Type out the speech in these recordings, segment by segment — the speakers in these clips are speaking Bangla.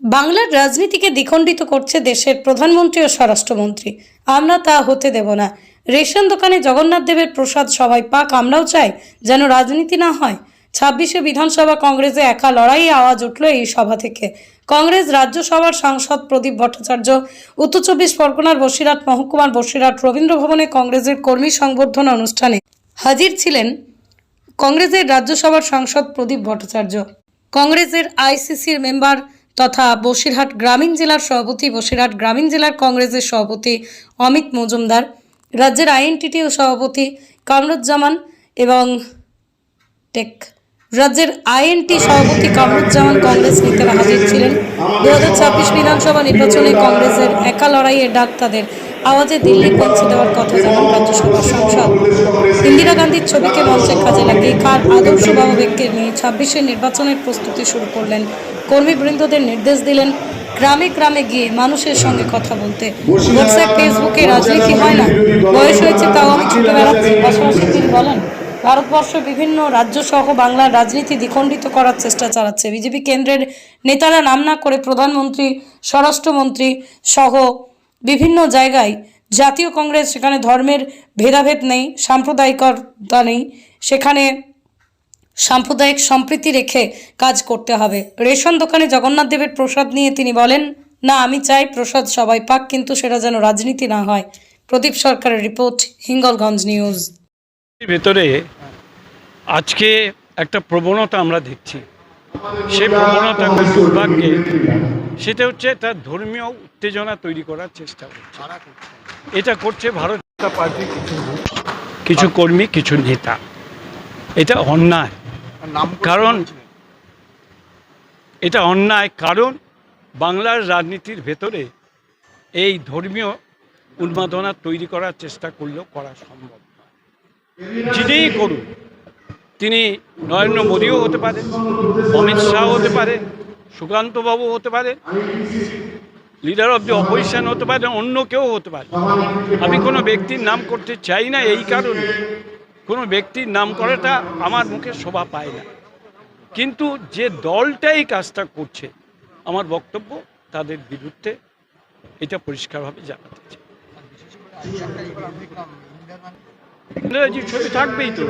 বাংলার রাজনীতিকে দ্বিখণ্ডিত করছে দেশের প্রধানমন্ত্রী ও স্বরাষ্ট্রমন্ত্রী। আমরা তা হতে দেব না। রেশন দোকানে জগন্নাথ দেবের প্রসাদ সবাই পাক, আমরাও চাই যেন রাজনীতি না হয়। ছাব্বিশে বিধানসভা কংগ্রেসে একা লড়াই আওয়াজ উঠল এই সভা থেকে। কংগ্রেস রাজ্যসভার সাংসদ প্রদীপ ভট্টাচার্য, উত্তর চব্বিশ পরগনার বসিরহাট মহকুমার বসিরহাট রবীন্দ্র ভবনে কংগ্রেসের কর্মী সংবর্ধনা অনুষ্ঠানে হাজির ছিলেন কংগ্রেসের রাজ্যসভার সাংসদ প্রদীপ ভট্টাচার্য। কংগ্রেসের আইসিসির মেম্বার তথা বসিরহাট গ্রামীণ জেলার সভাপতি, বসিরহাট গ্রামীণ জেলার কংগ্রেসের সভাপতি অমিত মজুমদার, রাজ্যের আইএনটিটিও সভাপতি কামরুজ্জামান এবং টেক, রাজ্যের আইএনটি সভাপতি কামরুজ্জামান কংগ্রেস নেতারা হাজির ছিলেন। দু হাজার ছাব্বিশ বিধানসভা নির্বাচনে কংগ্রেসের একা লড়াইয়ের ডাক তাদের আওয়াজে দিল্লি পৌঁছে দেওয়ার কথা জানান রাজ্যসভার সংসদ। ইন্দিরা গান্ধীর ছবিকে মঞ্চে কাজে লাগিয়ে কার আদর্শ ভাববেগকে নিয়ে ছাব্বিশের নির্বাচনের প্রস্তুতি শুরু করলেন। কর্মীবৃন্দদের নির্দেশ দিলেন, গ্রামে গ্রামে গিয়ে মানুষের সঙ্গে কথা বলতে। হোয়াটসঅ্যাপ, ফেসবুকে রাজনীতি হয় না। বয়স হয়েছে তাও আমি ছুটে পাশাপাশি তিনি বলেন, ভারতবর্ষ বিভিন্ন রাজ্য সহ বাংলার রাজনীতি দ্বিখণ্ডিত করার চেষ্টা চালাচ্ছে। বিজেপি কেন্দ্রের নেতারা নাম না করে প্রধানমন্ত্রী, স্বরাষ্ট্রমন্ত্রী সহ বিভিন্ন জায়গায় জাতীয় কংগ্রেস সেখানে ধর্মের ভেদাভেদ নেই সাম্প্রদায়িকতা নেই সেখানে সাম্প্রদায়িক সম্প্রীতি রেখে কাজ করতে হবে। রেশন দোকানে জগন্নাথ দেবের প্রসাদ নিয়ে তিনি বলেন না আমি চাই প্রসাদ সবাই পাক কিন্তু সেটা যেন রাজনীতি না হয়। প্রদীপ সরকারের রিপোর্ট হিঙ্গলগঞ্জ নিউজ। ভেতরে আজকে একটা প্রবণতা আমরা দেখছি। সেই প্রবণতা দুর্ভাগ্যে সেটা হচ্ছে তার ধর্মীয় উত্তেজনা তৈরি করার চেষ্টা করছে। এটা করছে ভারত পার্টির কিছু কিছু কর্মী কিছু নেতা। এটা অন্যায়। কারণ এটা অন্যায় কারণ বাংলার রাজনীতির ভেতরে এই ধর্মীয় উন্মাদনা তৈরি করার চেষ্টা করলেও করা সম্ভব। যিনিই করুন তিনি নরেন্দ্র মোদীও হতে পারেন অমিত শাহ হতে পারেন সুকান্তবাবু হতে পারে লিডার অফ দি অপোজিশন হতে পারে, অন্য কেউ হতে পারে। আমি কোনো ব্যক্তির নাম করতে চাই না এই কারণে। কোনো ব্যক্তির নাম করাটা আমার মুখে শোভা পায় না। কিন্তু যে দলটা এই কাজটা করছে, আমার বক্তব্য তাদের বিরুদ্ধে এটা পরিষ্কারভাবে জানাতে চাই। ইন্দিরাজির ছবি থাকবেই তো।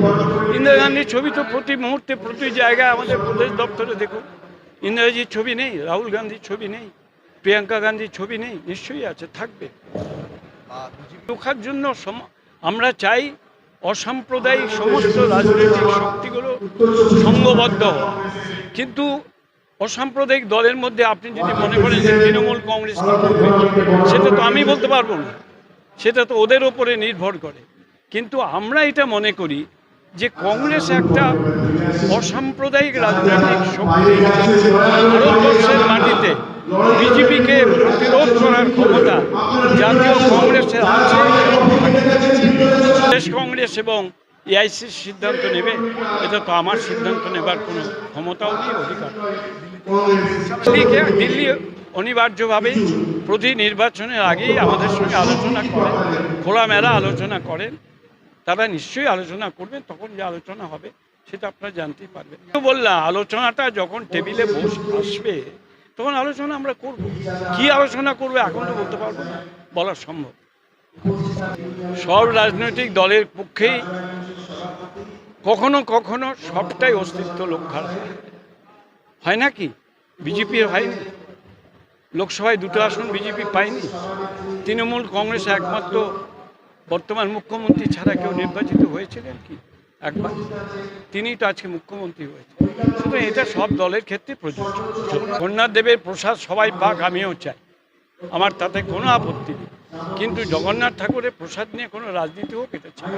ইন্দিরা গান্ধীর ছবি তো প্রতি মুহূর্তে প্রতি জায়গায় আমাদের প্রদেশ দপ্তরে দেখুন। ইন্দিরাজির ছবি নেই, রাহুল গান্ধীর ছবি নেই, প্রিয়াঙ্কা গান্ধীর ছবি নেই, নিশ্চয়ই আছে, থাকবে। রক্ষার জন্য আমরা চাই অসাম্প্রদায়িক সমস্ত রাজনৈতিক শক্তিগুলো সঙ্গবদ্ধ হওয়া কিন্তু অসাম্প্রদায়িক দলের মধ্যে আপনি যদি মনে করেন যে তৃণমূল কংগ্রেস সেটা তো আমি বলতে পারব না। সেটা তো ওদের ওপরে নির্ভর করে। কিন্তু আমরা এটা মনে করি যে কংগ্রেস একটা অসাম্প্রদায়িক রাজনৈতিক শক্তি। ভারতবর্ষের মাটিতে বিজেপিকে প্রতিরোধ করার ক্ষমতা জাতীয় কংগ্রেসের আছে। প্রদেশ কংগ্রেস এবং এআইসির সিদ্ধান্ত নেবে, এটা তো আমার সিদ্ধান্ত নেবার কোনো ক্ষমতাও নেই, অধিকার। দিল্লিকে, দিল্লি অনিবার্যভাবে প্রতি নির্বাচনের আগেই আমাদের সঙ্গে আলোচনা করেন খোলামেলা আলোচনা করেন। তারা নিশ্চয়ই আলোচনা করবেন, তখন যে আলোচনা হবে সেটা আপনারা জানতেই পারবেন। বললাম, আলোচনাটা যখন টেবিলে বস, আসবে, তখন আলোচনা আমরা করব। কি আলোচনা করবে এখন তো বলতে পারব না, বলা সম্ভব। সব রাজনৈতিক দলের পক্ষেই কখনো কখনো সবটাই অস্তিত্ব রক্ষার হয়। হয় নাকি বিজেপির হয়নি। লোকসভায় দুটো আসন বিজেপি পায়নি। তৃণমূল, কংগ্রেস একমাত্র বর্তমান মুখ্যমন্ত্রী ছাড়া কেউ নির্বাচিত হয়েছিলেন কি একবার তিনিই তো আজকে মুখ্যমন্ত্রী হয়েছে শুধু এটা সব দলের ক্ষেত্রে প্রযোজ্য জগন্নাথ দেবের প্রসাদ সবাই পাক আমিও চাই আমার তাতে কোনো আপত্তি নেই কিন্তু জগন্নাথ ঠাকুরের প্রসাদ নিয়ে কোনো রাজনীতি হোক এটা চাই।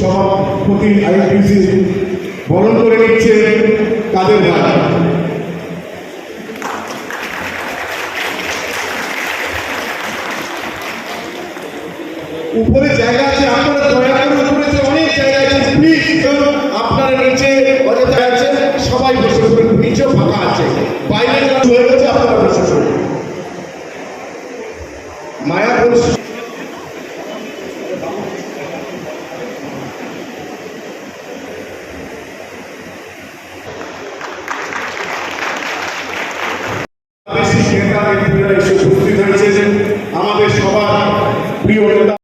সভাপতি আইপিসি বরণ করে নিচ্ছে কাদের ভাই? উপরে জায়গা আছে, আপনারা দয়া করে উপরে যে অনেক জায়গা আছে প্লিজ আপনারা নিচে অযথা আছে, সবাই বসে নিচেও ফাঁকা আছে। বাইরে যারা হয়ে গেছে, আপনারা বসে